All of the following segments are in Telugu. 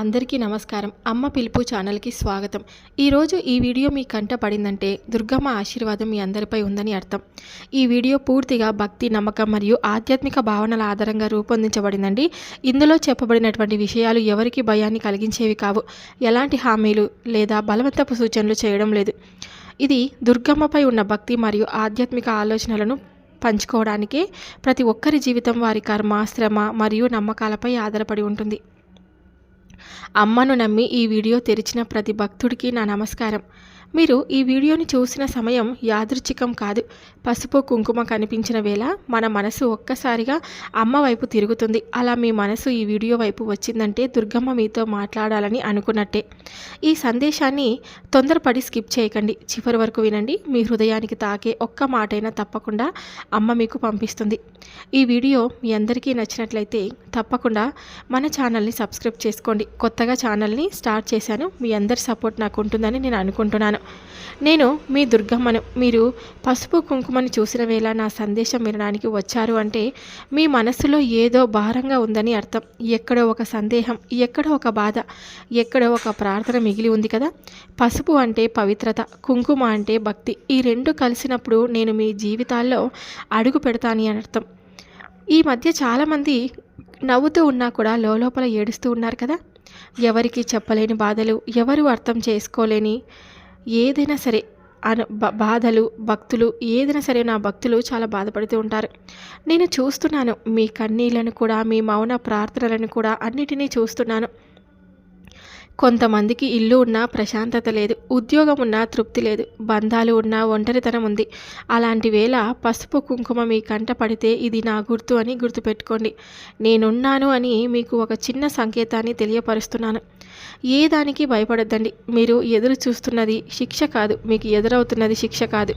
అందరికీ నమస్కారం. అమ్మ పిలుపు ఛానల్కి స్వాగతం. ఈరోజు ఈ వీడియో మీ కంట పడిందంటే దుర్గమ్మ ఆశీర్వాదం మీ అందరిపై ఉందని అర్థం. ఈ వీడియో పూర్తిగా భక్తి నమ్మకం మరియు ఆధ్యాత్మిక భావనల ఆధారంగా రూపొందించబడిందండి. ఇందులో చెప్పబడినటువంటి విషయాలు ఎవరికి భయాన్ని కలిగించేవి కావు. ఎలాంటి హామీలు లేదా బలవంతపు సూచనలు చేయడం లేదు. ఇది దుర్గమ్మపై ఉన్న భక్తి మరియు ఆధ్యాత్మిక ఆలోచనలను పంచుకోవడానికి ప్రతి ఒక్కరి జీవితం వారి కర్మ శ్రమ మరియు నమ్మకాలపై ఆధారపడి ఉంటుంది. అమ్మను నమ్మి ఈ వీడియో తెరిచిన ప్రతి భక్తుడికి నా నమస్కారం. మీరు ఈ వీడియోని చూసిన సమయం యాదృచ్ఛికం కాదు. పసుపు కుంకుమ కనిపించిన వేళ మన మనసు ఒక్కసారిగా అమ్మ వైపు తిరుగుతుంది. అలా మీ మనసు ఈ వీడియో వైపు వచ్చిందంటే దుర్గమ్మ మీతో మాట్లాడాలని అనుకున్నట్టే. ఈ సందేశాన్ని తొందరపడి స్కిప్ చేయకండి. చివరి వరకు వినండి. మీ హృదయానికి తాకే ఒక్క మాటైనా తప్పకుండా అమ్మ మీకు పంపిస్తుంది. ఈ వీడియో మీ అందరికీ నచ్చినట్లయితే తప్పకుండా మన ఛానల్ని సబ్స్క్రైబ్ చేసుకోండి. కొత్తగా ఛానల్ని స్టార్ట్ చేశాను. మీ అందరి సపోర్ట్ నాకు ఉంటుందని నేను అనుకుంటున్నాను. నేను మీ దుర్గమ్మను. మీరు పసుపు కుంకుమ కుంకుమని చూసిన వేళ నా సందేశం వినడానికి వచ్చారు అంటే మీ మనసులో ఏదో భారంగా ఉందని అర్థం. ఎక్కడో ఒక సందేహం ఎక్కడో ఒక బాధ ఎక్కడో ఒక ప్రార్థన మిగిలి ఉంది కదా? పసుపు అంటే పవిత్రత కుంకుమ అంటే భక్తి. ఈ రెండు కలిసినప్పుడు నేను మీ జీవితాల్లో అడుగు పెడతాను అని అర్థం. ఈ మధ్య చాలామంది నవ్వుతూ ఉన్నా కూడా లోపల ఏడుస్తూ ఉన్నారు కదా? ఎవరికి చెప్పలేని బాధలు ఎవరు అర్థం చేసుకోలేని ఏదైనా సరే అను బ- బాధలు భక్తులు ఏదైనా సరే నా భక్తులు చాలా బాధపడుతూ ఉంటారు. నేను చూస్తున్నాను మీ కన్నీళ్ళను కూడా మీ మౌన ప్రార్థనలను కూడా అన్నిటినీ చూస్తున్నాను. కొంతమందికి ఇల్లు ఉన్నా ప్రశాంతత లేదు ఉద్యోగం ఉన్నా తృప్తి లేదు బంధాలు ఉన్నా ఒంటరితనం ఉంది. అలాంటి వేళ పసుపు కుంకుమ మీ కంట పడితే ఇది నా గుర్తు అని గుర్తుపెట్టుకోండి. నేనున్నాను అని మీకు ఒక చిన్న సంకేతాన్ని తెలియపరుస్తున్నాను. ఏ దానికి భయపడద్దండి. మీరు ఎదురు చూస్తున్నది శిక్ష కాదు మీకు ఎదురవుతున్నది శిక్ష కాదు.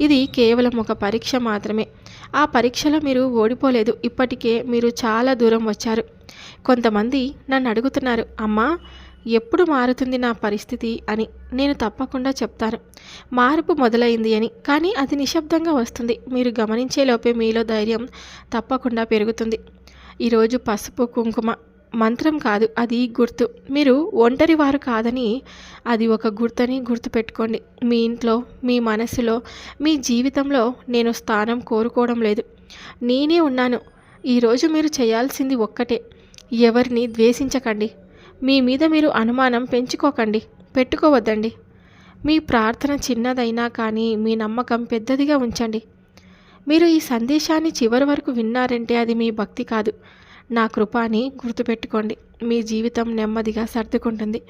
ఇది కేవలం ఒక పరీక్ష మాత్రమే. ఆ పరీక్షలో మీరు ఓడిపోలేదు. ఇప్పటికే మీరు చాలా దూరం వచ్చారు. కొంతమంది నన్ను అడుగుతున్నారు అమ్మా ఎప్పుడు మారుతుంది నా పరిస్థితి అని నేను తప్పకుండా చెప్తాను. మార్పు మొదలైంది అని. కానీ అది నిశ్శబ్దంగా వస్తుంది. మీరు గమనించే లోపే మీలో ధైర్యం తప్పకుండా పెరుగుతుంది. ఈరోజు పసుపు కుంకుమ మంత్రం కాదు. అది గుర్తు. మీరు ఒంటరి వారు కాదని అది ఒక గుర్తని గుర్తుపెట్టుకోండి. మీ ఇంట్లో మీ మనసులో మీ జీవితంలో నేను స్థానం కోరుకోవడం లేదు. నేనే ఉన్నాను. ఈరోజు మీరు చేయాల్సింది ఒక్కటే. ఎవరిని ద్వేషించకండి. మీ మీద మీరు అనుమానం పెంచుకోకండి పెట్టుకోవద్దండి. మీ ప్రార్థన చిన్నదైనా కానీ మీ నమ్మకం పెద్దదిగా ఉంచండి. మీరు ఈ సందేశాన్ని చివరి వరకు విన్నారంటే అది మీ భక్తి కాదు. నా కృపాని గుర్తుపెట్టుకోండి. మీ జీవితం నెమ్మదిగా సర్దుకుంటుంది.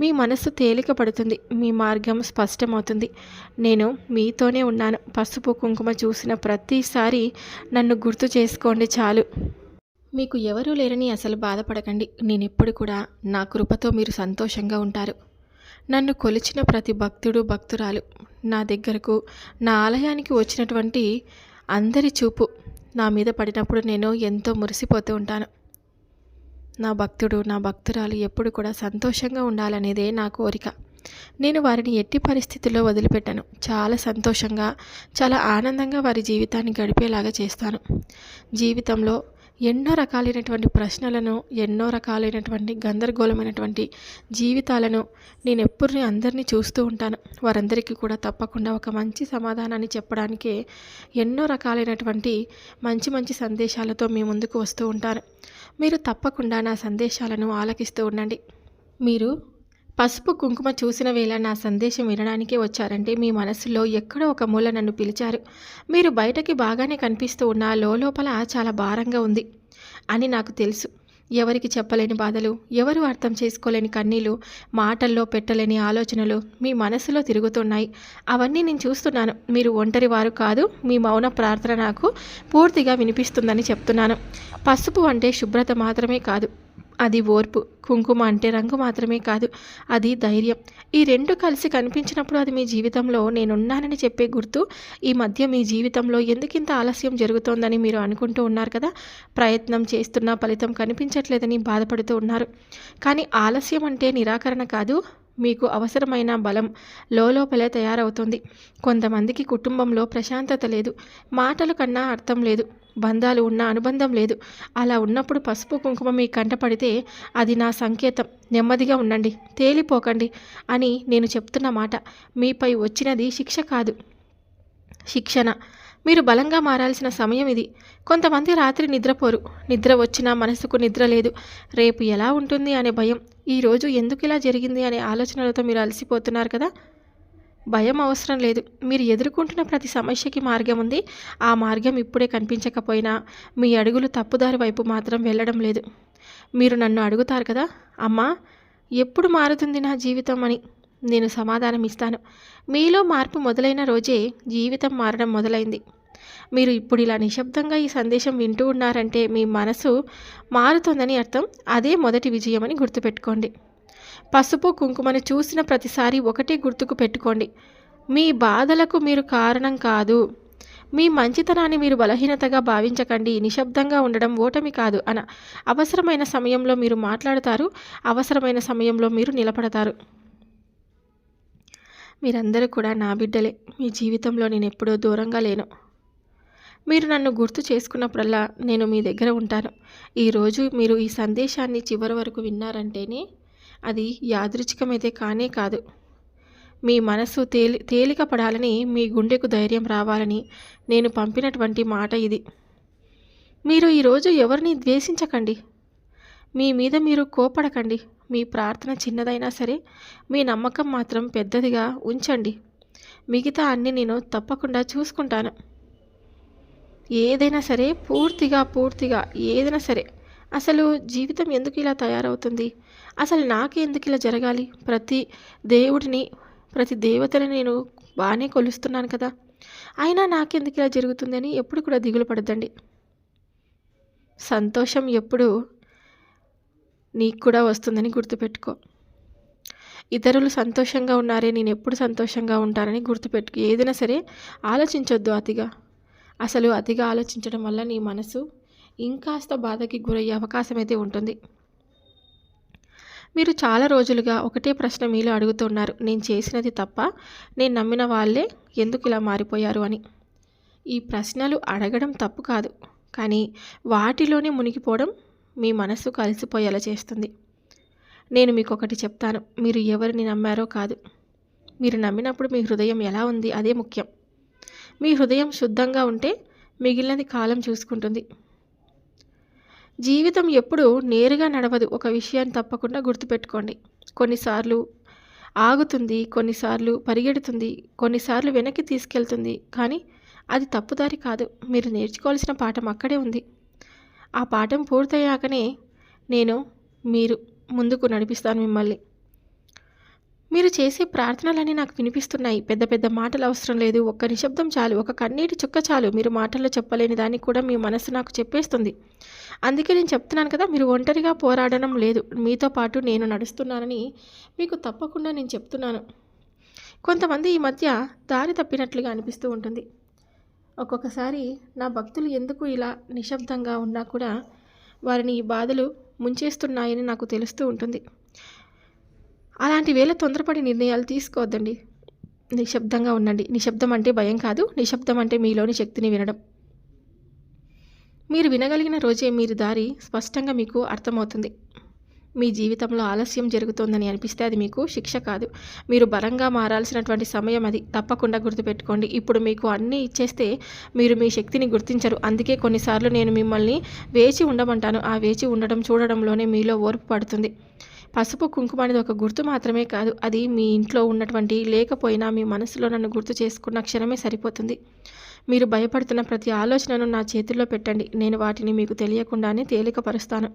మీ మనస్సు తేలిక పడుతుంది మీ మార్గం స్పష్టమవుతుంది. నేను మీతోనే ఉన్నాను. పసుపు కుంకుమ చూసిన ప్రతిసారి నన్ను గుర్తు చేసుకోండి చాలు. మీకు ఎవరూ లేరని అసలు బాధపడకండి. నేనెప్పుడు కూడా నా కృపతో మీరు సంతోషంగా ఉంటారు. నన్ను కొలిచిన ప్రతి భక్తుడు భక్తురాలు నా దగ్గరకు నా ఆలయానికి వచ్చినటువంటి అందరి చూపు నా మీద పడినప్పుడు నేను ఎంతో మురిసిపోతూ ఉంటాను. నా భక్తుడు నా భక్తురాలు ఎప్పుడు కూడా సంతోషంగా ఉండాలనేదే నా కోరిక. నేను వారిని ఎట్టి పరిస్థితుల్లో వదిలిపెట్టాను. చాలా సంతోషంగా చాలా ఆనందంగా వారి జీవితాన్ని గడిపేలాగా చేస్తాను. జీవితంలో ఎన్నో రకాలైనటువంటి ప్రశ్నలను ఎన్నో రకాలైనటువంటి గందరగోళమైనటువంటి జీవితాలను నేను ఎప్పుడు అందరినీ చూస్తూ ఉంటాను. వారందరికీ కూడా తప్పకుండా ఒక మంచి సమాధానాన్ని చెప్పడానికే ఎన్నో రకాలైనటువంటి మంచి మంచి సందేశాలతో మీ ముందుకు వస్తూ ఉంటాను. మీరు తప్పకుండా నా సందేశాలను ఆలకిస్తూ ఉండండి. మీరు పసుపు కుంకుమ చూసిన వేళ నా సందేశం వినడానికే వచ్చారంటే మీ మనసులో ఎక్కడో ఒక మూల నన్ను పిలిచారు. మీరు బయటకి బాగానే కనిపిస్తూ ఉన్న లోపల చాలా భారంగా ఉంది అని నాకు తెలుసు. ఎవరికి చెప్పలేని బాధలు ఎవరు అర్థం చేసుకోలేని కన్నీళ్ళు మాటల్లో పెట్టలేని ఆలోచనలు మీ మనసులో తిరుగుతున్నాయి. అవన్నీ నేను చూస్తున్నాను. మీరు ఒంటరి వారు కాదు. మీ మౌన ప్రార్థన నాకు పూర్తిగా వినిపిస్తుందని చెప్తున్నాను. పసుపు అంటే శుభ్రత మాత్రమే కాదు. అది ఓర్పు. కుంకుమ అంటే రంగు మాత్రమే కాదు అది ధైర్యం. ఈ రెండు కలిసి కనిపించినప్పుడు అది మీ జీవితంలో నేనున్నానని చెప్పే గుర్తు ఈ మధ్య మీ జీవితంలో ఎందుకింత ఆలస్యం జరుగుతోందని మీరు అనుకుంటూ ఉన్నారు కదా? ప్రయత్నం చేస్తున్నా ఫలితం కనిపించట్లేదని బాధపడుతూ ఉన్నారు. కానీ ఆలస్యం అంటే నిరాకరణ కాదు మీకు అవసరమైన బలం లోపలే తయారవుతుంది. కొంతమందికి కుటుంబంలో ప్రశాంతత లేదు మాటలు కన్నా అర్థం లేదు. బంధాలు ఉన్న అనుబంధం లేదు. అలా ఉన్నప్పుడు పసుపు కుంకుమ మీ కంటపడితే అది నా సంకేతం. నెమ్మదిగా ఉండండి తేలిపోకండి అని నేను చెప్తున్న మాట. మీపై వచ్చినది శిక్ష కాదు. శిక్షణ. మీరు బలంగా మారాల్సిన సమయం ఇది. కొంతమంది రాత్రి నిద్రపోరు. నిద్ర వచ్చినా మనసుకు నిద్ర లేదు. రేపు ఎలా ఉంటుంది అనే భయం. ఈరోజు ఎందుకు ఇలా జరిగింది అనే ఆలోచనలతో మీరు అలసిపోతున్నారు కదా? భయం అవసరం లేదు. మీరు ఎదుర్కొంటున్న ప్రతి సమస్యకి మార్గం ఉంది. ఆ మార్గం ఇప్పుడే కనిపించకపోయినా మీ అడుగులు తప్పుదారి వైపు మాత్రం వెళ్ళడం లేదు. మీరు నన్ను అడుగుతారు కదా? అమ్మా ఎప్పుడు మారుతుంది నా జీవితం అని నేను సమాధానం ఇస్తాను. మీలో మార్పు మొదలైన రోజే జీవితం మారడం మొదలైంది. మీరు ఇప్పుడు ఇలా నిశ్శబ్దంగా ఈ సందేశం వింటూ ఉన్నారంటే మీ మనసు మారుతుందని అర్థం. అదే మొదటి విజయం అని గుర్తుపెట్టుకోండి. పసుపు కుంకుమను చూసిన ప్రతిసారి ఒకటే గుర్తుకు పెట్టుకోండి. మీ బాధలకు మీరు కారణం కాదు. మీ మంచితనాన్ని మీరు బలహీనతగా భావించకండి. నిశ్శబ్దంగా ఉండడం ఓటమి కాదు అన. అవసరమైన సమయంలో మీరు మాట్లాడతారు. అవసరమైన సమయంలో మీరు నిలబడతారు. మీరందరూ కూడా నా బిడ్డలే. మీ జీవితంలో నేను ఎప్పుడూ దూరంగా లేను. మీరు నన్ను గుర్తు చేసుకున్నప్పుడల్లా నేను మీ దగ్గర ఉంటాను. ఈరోజు మీరు ఈ సందేశాన్ని చివరి వరకు విన్నారంటేనే అది యాదృచ్ఛికమైతే కానే కాదు. మీ మనసు తేలి తేలిక పడాలని మీ గుండెకు ధైర్యం రావాలని నేను పంపినటువంటి మాట ఇది. మీరు ఈరోజు ఎవరిని ద్వేషించకండి. మీ మీద మీరు కోపడకండి. మీ ప్రార్థన చిన్నదైనా సరే మీ నమ్మకం మాత్రం పెద్దదిగా ఉంచండి. మిగతా అన్ని నేను తప్పకుండా చూసుకుంటాను. ఏదైనా సరే పూర్తిగా పూర్తిగా ఏదైనా సరే అసలు జీవితం ఎందుకు ఇలా తయారవుతుంది? అసలు నాకు ఎందుకు ఇలా జరగాలి? ప్రతి దేవుడిని ప్రతి దేవతని నేను బాగానే కొలుస్తున్నాను కదా. అయినా నాకెందుకు ఇలా జరుగుతుందని ఎప్పుడు కూడా దిగులు పడద్దండి. సంతోషం ఎప్పుడు నీకు కూడా వస్తుందని గుర్తుపెట్టుకో. ఇతరులు సంతోషంగా ఉన్నారే నేను ఎప్పుడు సంతోషంగా ఉంటానని గుర్తుపెట్టుకో. ఏదైనా సరే ఆలోచించొద్దు అతిగా. అసలు అతిగా ఆలోచించడం వల్ల నీ మనసు ఇంకాస్త బాధకి గురయ్యే అవకాశం అయితే ఉంటుంది. మీరు చాలా రోజులుగా ఒకటే ప్రశ్న మీలో అడుగుతున్నారు. నేను చేసినది తప్ప నేను నమ్మిన వాళ్ళే ఎందుకు ఇలా మారిపోయారు అని. ఈ ప్రశ్నలు అడగడం తప్పు కాదు. కానీ వాటిలోనే మునిగిపోవడం మీ మనసు కలిసిపోయేలా చేస్తుంది. నేను మీకు ఒకటి చెప్తాను. మీరు ఎవరిని నమ్మారో కాదు. మీరు నమ్మినప్పుడు మీ హృదయం ఎలా ఉంది అదే ముఖ్యం. మీ హృదయం శుద్ధంగా ఉంటే మిగిలినది కాలం చూసుకుంటుంది. జీవితం ఎప్పుడు నేరుగా నడవదు. ఒక విషయాన్ని తప్పకుండా గుర్తుపెట్టుకోండి. కొన్నిసార్లు ఆగుతుంది కొన్నిసార్లు పరిగెడుతుంది కొన్నిసార్లు వెనక్కి తీసుకెళ్తుంది. కానీ అది తప్పుదారి కాదు. మీరు నేర్చుకోవాల్సిన పాఠం అక్కడే ఉంది. ఆ పాఠం పూర్తయ్యాకనే నేను మీరు ముందుకు నడిపిస్తాను మిమ్మల్ని. మీరు చేసే ప్రార్థనలన్నీ నాకు వినిపిస్తున్నాయి. పెద్ద పెద్ద మాటలు అవసరం లేదు. ఒక్క నిశ్శబ్దం చాలు. ఒక కన్నీటి చుక్క చాలు. మీరు మాటల్లో చెప్పలేని దాన్ని కూడా మీ మనసు నాకు చెప్పేస్తుంది. అందుకే నేను చెప్తున్నాను కదా మీరు ఒంటరిగా పోరాడడం లేదు. మీతో పాటు నేను నడుస్తున్నానని మీకు తప్పకుండా నేను చెప్తున్నాను. కొంతమంది ఈ మధ్య దారి తప్పినట్లుగా అనిపిస్తూ ఉంటుంది. ఒక్కొక్కసారి నా భక్తులు ఎందుకు ఇలా నిశ్శబ్దంగా ఉన్నా కూడా వారిని ఈ బాధలు ముంచేస్తున్నాయని నాకు తెలుస్తూ ఉంటుంది. అలాంటి వేళ తొందరపడి నిర్ణయాలు తీసుకోవద్దండి. నిశ్శబ్దంగా ఉండండి. నిశ్శబ్దం అంటే భయం కాదు. నిశ్శబ్దం అంటే మీలోని శక్తిని వినడం. మీరు వినగలిగిన రోజే మీరు దారి స్పష్టంగా మీకు అర్థమవుతుంది. మీ జీవితంలో ఆలస్యం జరుగుతోందని అనిపిస్తే అది మీకు శిక్ష కాదు. మీరు బలంగా మారాల్సినటువంటి సమయం అది. తప్పకుండా గుర్తుపెట్టుకోండి. ఇప్పుడు మీకు అన్నీ ఇచ్చేస్తే మీరు మీ శక్తిని గుర్తించరు. అందుకే కొన్నిసార్లు నేను మిమ్మల్ని వేచి ఉండమంటాను. ఆ వేచి ఉండడం చూడడంలోనే మీలో ఓర్పు పడుతుంది. పసుపు కుంకుమ అనేది ఒక గుర్తు మాత్రమే కాదు. అది మీ ఇంట్లో ఉన్నటువంటి లేకపోయినా మీ మనసులో నన్ను గుర్తు చేసుకున్న క్షణమే సరిపోతుంది. మీరు భయపడుతున్న ప్రతి ఆలోచనను నా చేతుల్లో పెట్టండి. నేను వాటిని మీకు తెలియకుండానే తేలికపరుస్తాను.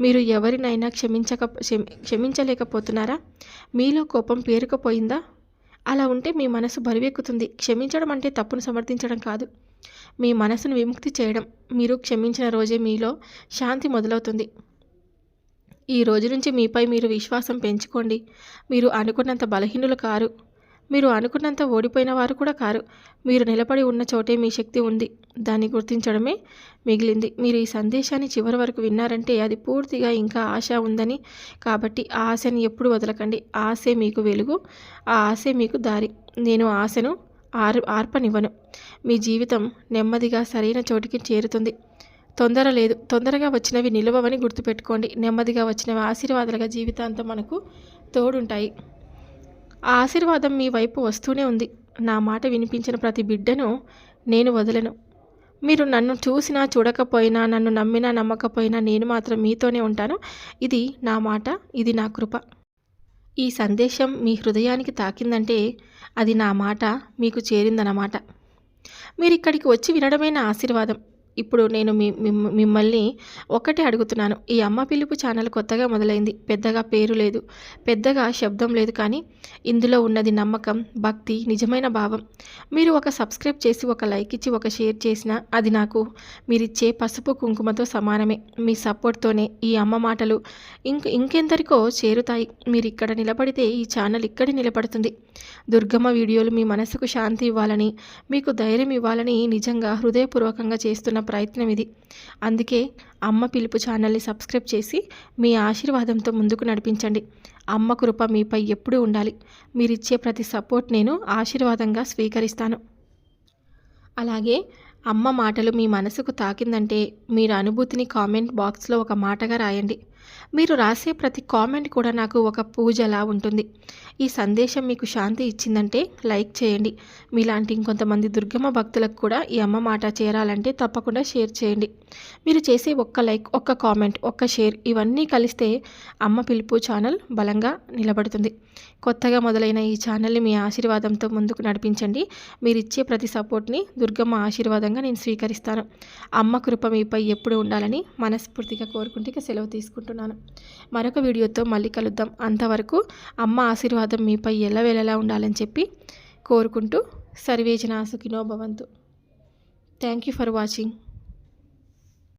మీరు ఎవరినైనా క్షమించక క్షమించలేకపోతున్నారా? మీలో కోపం పేరుకుపోయిందా? అలా ఉంటే మీ మనసు బరువెక్కుతుంది. క్షమించడం అంటే తప్పును సమర్థించడం కాదు. మీ మనసును విముక్తి చేయడం. మీరు క్షమించిన రోజే మీలో శాంతి మొదలవుతుంది. ఈ రోజు నుంచి మీపై మీరు విశ్వాసం పెంచుకోండి. మీరు అనుకున్నంత బలహీనులు కారు. మీరు అనుకున్నంత ఓడిపోయిన వారు కూడా కారు. మీరు నిలబడి ఉన్న చోటే మీ శక్తి ఉంది. దాన్ని గుర్తించడమే మిగిలింది. మీరు ఈ సందేశాన్ని చివరి వరకు విన్నారంటే అది పూర్తిగా ఇంకా ఆశ ఉందని. కాబట్టి ఆ ఆశని ఎప్పుడు వదలకండి. ఆశే మీకు వెలుగు. ఆ ఆశే మీకు దారి. నేను ఆశను ఆర్ ఆర్పనివ్వను. మీ జీవితం నెమ్మదిగా సరైన చోటికి చేరుతుంది. తొందర లేదు. తొందరగా వచ్చినవి నిలవవని గుర్తుపెట్టుకోండి. నెమ్మదిగా వచ్చినవి ఆశీర్వాదాలుగా జీవితాంతం మనకు తోడుంటాయి. ఆ ఆశీర్వాదం మీ వైపు వస్తూనే ఉంది. నా మాట వినిపించిన ప్రతి బిడ్డను నేను వదలను. మీరు నన్ను చూసినా చూడకపోయినా నన్ను నమ్మినా నమ్మకపోయినా నేను మాత్రం మీతోనే ఉంటాను. ఇది నా మాట ఇది నా కృప. ఈ సందేశం మీ హృదయానికి తాకిందంటే అది నా మాట మీకు చేరిందన్నమాట. మీరు ఇక్కడికి వచ్చి వినడమే నా ఆశీర్వాదం? ఇప్పుడు నేను మీ మిమ్మ- మిమ్మల్ని ఒక్కటే అడుగుతున్నాను. ఈ అమ్మ పిలుపు ఛానల్ కొత్తగా మొదలైంది. పెద్దగా పేరు లేదు. పెద్దగా శబ్దం లేదు కానీ ఇందులో ఉన్నది నమ్మకం భక్తి నిజమైన భావం. మీరు ఒక సబ్స్క్రైబ్ చేసి ఒక లైక్ ఇచ్చి ఒక షేర్ చేసినా అది నాకు మీరిచ్చే పసుపు కుంకుమతో సమానమే. మీ సపోర్ట్తోనే ఈ అమ్మ మాటలు ఇంక ఇంకెందరికో చేరుతాయి. మీరు ఇక్కడ నిలబడితే ఈ ఛానల్ ఇక్కడ నిలబడుతుంది. దుర్గమ్మ వీడియోలు మీ మనసుకు శాంతి ఇవ్వాలని మీకు ధైర్యం ఇవ్వాలని నిజంగా హృదయపూర్వకంగా చేస్తున్న ప్రయత్నం ఇది. అందుకే అమ్మ పిలుపు ఛానల్ని సబ్స్క్రైబ్ చేసి మీ ఆశీర్వాదంతో ముందుకు నడిపించండి. అమ్మ కృప మీపై ఎప్పుడూ ఉండాలి. మీరిచ్చే ప్రతి సపోర్ట్ నేను ఆశీర్వాదంగా స్వీకరిస్తాను. అలాగే అమ్మ మాటలు మీ మనసుకు తాకిందంటే మీరు అనుభూతిని కామెంట్ బాక్స్లో ఒక మాటగా రాయండి. మీరు రాసే ప్రతి కామెంట్ కూడా నాకు ఒక పూజలా ఉంటుంది. ఈ సందేశం మీకు శాంతి ఇచ్చిందంటే లైక్ చేయండి. మీలాంటి ఇంకొంతమంది దుర్గమ్మ భక్తులకు కూడా ఈ అమ్మ మాట చేరాలంటే తప్పకుండా షేర్ చేయండి. మీరు చేసే ఒక్క లైక్ ఒక్క కామెంట్ ఒక్క షేర్ ఇవన్నీ కలిస్తే అమ్మ పిలుపు ఛానల్ బలంగా నిలబడుతుంది. కొత్తగా మొదలైన ఈ ఛానల్ని మీ ఆశీర్వాదంతో ముందుకు నడిపించండి. మీరు ఇచ్చే ప్రతి సపోర్ట్ని దుర్గమ్మ ఆశీర్వాదంగా నేను స్వీకరిస్తాను. అమ్మ కృప మీపై ఎప్పుడు ఉండాలని మనస్ఫూర్తిగా కోరుకుంటే ఇక సెలవు తీసుకుంటున్నాను మరొక వీడియోతో మళ్ళీ కలుద్దాం. అంతవరకు అమ్మ ఆశీర్వాదం మీపై ఎల్లవేళలా ఉండాలని చెప్పి కోరుకుంటూ సర్వేజన సుఖినో భవంతు. Thank you for watching